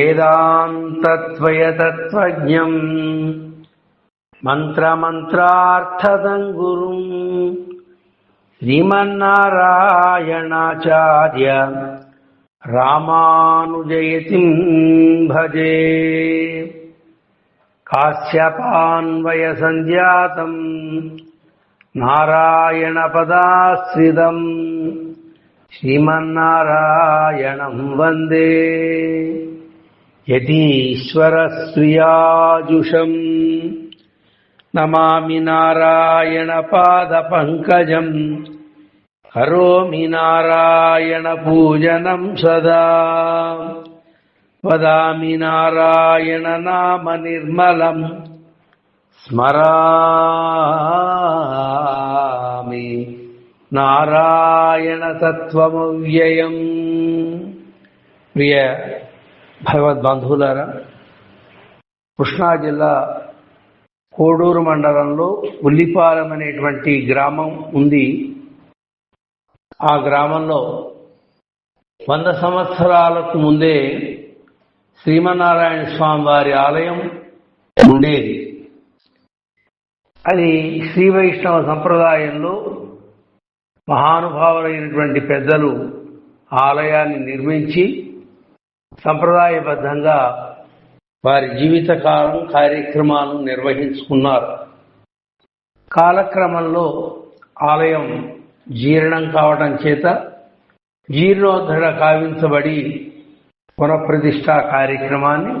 वेदान्तत्वयतत्त्वज्ञम् मन्त्रमन्त्रार्थदम् गुरुम् श्रीमन्नारायणाचार्य रामानुजयतिम् भजे काश्यपान्वयसञ्जातम् नारायणपदाश्रितम् श्रीमन्नारायणम् वन्दे यतीश्वरस्वियाजुषम् नमामि नारायणपादपङ्कजम् करोमि नारायणपूजनं सदा वदामि नारायणनामनिर्मलम् स्मरामि नारायणतत्त्वमव्ययम् प्रिय భగవద్బంధువులారా కృష్ణా జిల్లా కోడూరు మండలంలో ఉల్లిపాలెం అనేటువంటి గ్రామం ఉంది. ఆ గ్రామంలో వంద సంవత్సరాలకు ముందే శ్రీమన్నారాయణ స్వామి వారి ఆలయం ఉండేది. అది శ్రీ వైష్ణవ సంప్రదాయంలో మహానుభావులైనటువంటి పెద్దలు ఆలయాన్ని నిర్మించి సంప్రదాయబద్ధంగా వారి జీవితకాలం కార్యక్రమాలను నిర్వహించుకున్నారు. కాలక్రమంలో ఆలయం జీర్ణం కావటం చేత జీర్ణోద్ధరణ కావించబడి పునఃప్రతిష్ట కార్యక్రమాన్ని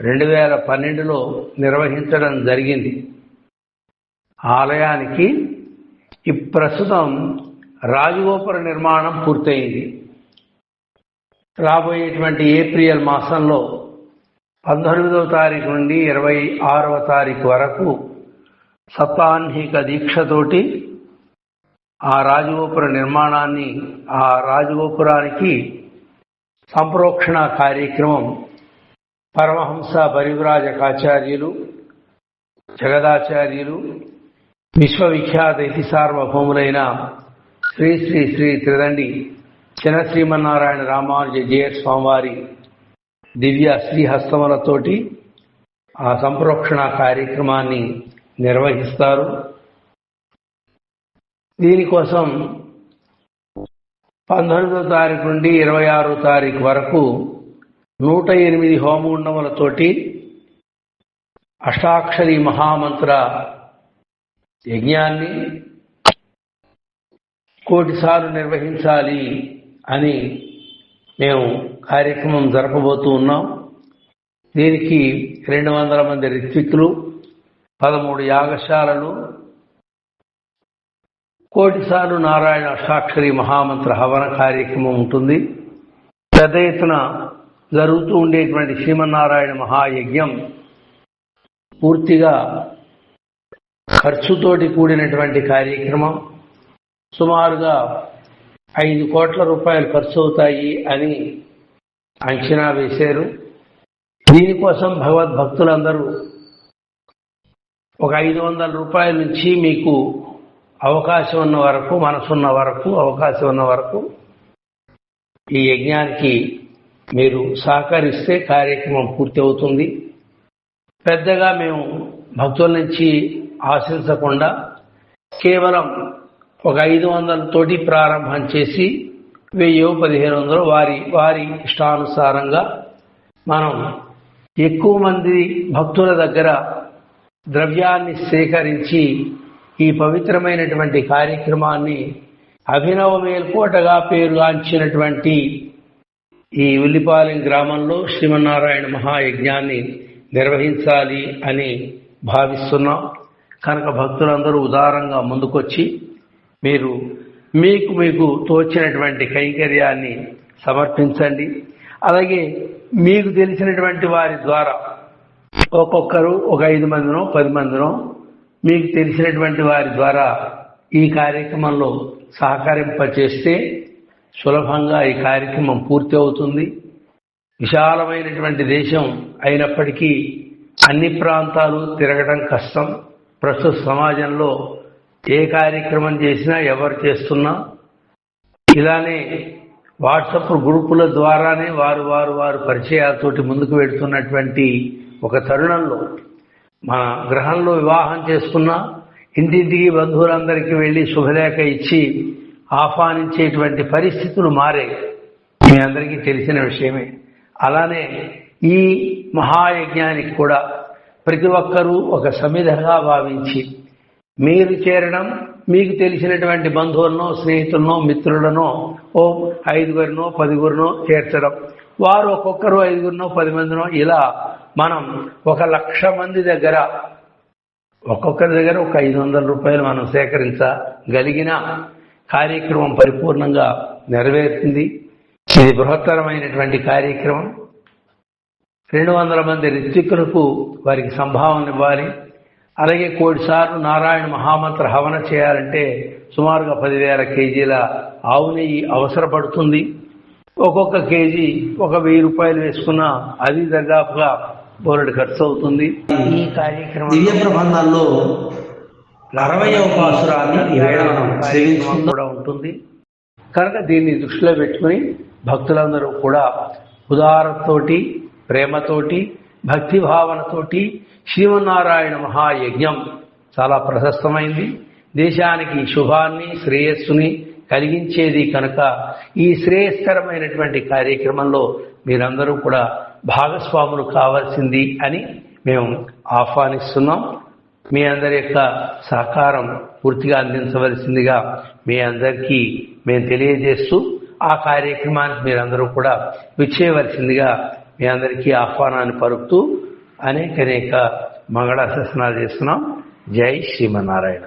రెండు వేల పన్నెండులో నిర్వహించడం జరిగింది. ఆలయానికి ఈ ప్రస్తుతం రాజగోపుర నిర్మాణం పూర్తయింది. రాబోయేటువంటి ఏప్రిల్ మాసంలో పంతొమ్మిదవ తారీఖు నుండి ఇరవై ఆరవ తారీఖు వరకు సప్తాహ్నిక దీక్షతోటి ఆ రాజగోపుర నిర్మాణాన్ని ఆ రాజగోపురానికి సంప్రోక్షణ కార్యక్రమం పరమహంస పరివ్రాజకాచార్యులు జగదాచార్యులు విశ్వవిఖ్యాత ఇతి సార్వభౌములైన శ్రీ శ్రీ శ్రీ త్రిదండి చిన్న శ్రీమన్నారాయణ రామానుజ జయ స్వామివారి దివ్య శ్రీహస్తములతోటి ఆ సంప్రోక్షణ కార్యక్రమాన్ని నిర్వహిస్తారు. దీనికోసం పంతొమ్మిదో తారీఖు నుండి ఇరవై ఆరో తారీఖు వరకు నూట ఎనిమిది హోమగుండములతోటి అష్టాక్షరి మహామంత్ర యజ్ఞాన్ని కోటిసార్లు నిర్వహించాలి. అని మేము కార్యక్రమం జరపబోతూ ఉన్నాం. దీనికి రెండు వందల మంది రిత్విక్లు పదమూడు యాగశాలలు కోటిసార్లు నారాయణ అష్టాక్షరి మహామంత్ర హవన కార్యక్రమం ఉంటుంది. పెద్ద ఎత్తున జరుగుతూ ఉండేటువంటి శ్రీమన్నారాయణ మహాయజ్ఞం పూర్తిగా ఖర్చుతోటి కూడినటువంటి కార్యక్రమం. సుమారుగా ఐదు కోట్ల రూపాయలు ఖర్చు అవుతాయి అని అంచనా వేశారు. దీనికోసం భగవద్భక్తులందరూ ఒక ఐదు వందల రూపాయల నుంచి మీకు అవకాశం ఉన్న వరకు మనసున్న వరకు అవకాశం ఉన్న వరకు ఈ యజ్ఞానికి మీరు సహకరిస్తే కార్యక్రమం పూర్తి అవుతుంది పెద్దగా మేము భక్తుల నుంచి ఆశించకుండా కేవలం ఒక ఐదు వందలతోటి ప్రారంభం చేసి వెయ్యో పదిహేను వందలు వారి వారి ఇష్టానుసారంగా మనం ఎక్కువ మంది భక్తుల దగ్గర ద్రవ్యాన్ని సేకరించి ఈ పవిత్రమైనటువంటి కార్యక్రమాన్ని అభినవ మేల్కోటగా పేరుగాంచినటువంటి ఈ ఉల్లిపాలెం గ్రామంలో శ్రీమన్నారాయణ మహాయజ్ఞాన్ని నిర్వహించాలి అని భావిస్తున్నాం. కనుక భక్తులందరూ ఉదారంగా ముందుకొచ్చి మీరు మీకు మీకు తోచినటువంటి కైంకర్యాన్ని సమర్పించండి. అలాగే మీకు తెలిసినటువంటి వారి ద్వారా ఒక్కొక్కరు ఒక ఐదు మందినో పది మందినో మీకు తెలిసినటువంటి వారి ద్వారా ఈ కార్యక్రమంలో సహకరింపచేస్తే సులభంగా ఈ కార్యక్రమం పూర్తి అవుతుంది. విశాలమైనటువంటి దేశం అయినప్పటికీ అన్ని ప్రాంతాలు తిరగడం కష్టం. ప్రస్తుత సమాజంలో ఏ కార్యక్రమం చేసినా ఎవరు చేస్తున్నా ఇలానే వాట్సప్ గ్రూపుల ద్వారానే వారు వారు వారు పరిచయాలతోటి ముందుకు వెడుతున్నటువంటి ఒక తరుణంలో మన గ్రహంలో వివాహం చేసుకున్నా ఇంటింటికి బంధువులందరికీ వెళ్ళి శుభలేఖ ఇచ్చి ఆహ్వానించేటువంటి పరిస్థితులు మారే. మీ అందరికీ తెలిసిన విషయమే. అలానే ఈ మహాయజ్ఞానికి కూడా ప్రతి ఒక్కరూ ఒక సమిధగా భావించి మీరు చేరడం మీకు తెలిసినటువంటి బంధువులను స్నేహితులను మిత్రులనో ఓ ఐదుగురినో పదిగురినో చేర్చడం. వారు ఒక్కొక్కరు ఐదుగురినో పది మందినో ఇలా మనం ఒక లక్ష మంది దగ్గర ఒక్కొక్కరి దగ్గర ఒక ఐదు వందల రూపాయలు మనం సేకరించగలిగిన కార్యక్రమం పరిపూర్ణంగా నెరవేరుతుంది. ఇది బృహత్తరమైనటువంటి కార్యక్రమం. రెండు వందల మంది రిత్వికులకు వారికి సంభావన ఇవ్వాలి. అలాగే కోటిసార్లు నారాయణ మహామంత్ర హవన చేయాలంటే సుమారుగా పదివేల కేజీల ఆవు నెయ్యి అవసరపడుతుంది. ఒక్కొక్క కేజీ ఒక వెయ్యి రూపాయలు వేసుకున్నా అది దాదాపుగా బోరెడు ఖర్చు అవుతుంది ఈ కార్యక్రమం దివ్య ప్రబంధాల్లో అరవయవ పాసురాన్ని సేవించుకుందాం. కూడా ఉంటుంది. కనుక దీన్ని దృష్టిలో పెట్టుకుని భక్తులందరూ కూడా ఉదారతోటి ప్రేమతోటి భక్తి భావనతోటి శ్రీమన్నారాయణ మహాయజ్ఞం చాలా ప్రశస్తమైంది. దేశానికి శుభాన్ని శ్రేయస్సుని కలిగించేది కనుక ఈ శ్రేయస్కరమైనటువంటి కార్యక్రమంలో మీరందరూ కూడా భాగస్వాములు కావాల్సింది అని మేము ఆహ్వానిస్తున్నాం. మీ అందరి యొక్క సహకారం పూర్తిగా అందించవలసిందిగా మీ అందరికీ మేము తెలియజేస్తూ ఆ కార్యక్రమానికి మీరందరూ కూడా విచ్చేయవలసిందిగా మీ అందరికీ ఆహ్వానాన్ని పరుపుతూ అనేక అనేక మంగళాశాసనాలు చేస్తున్నాం. జై శ్రీమన్నారాయణ.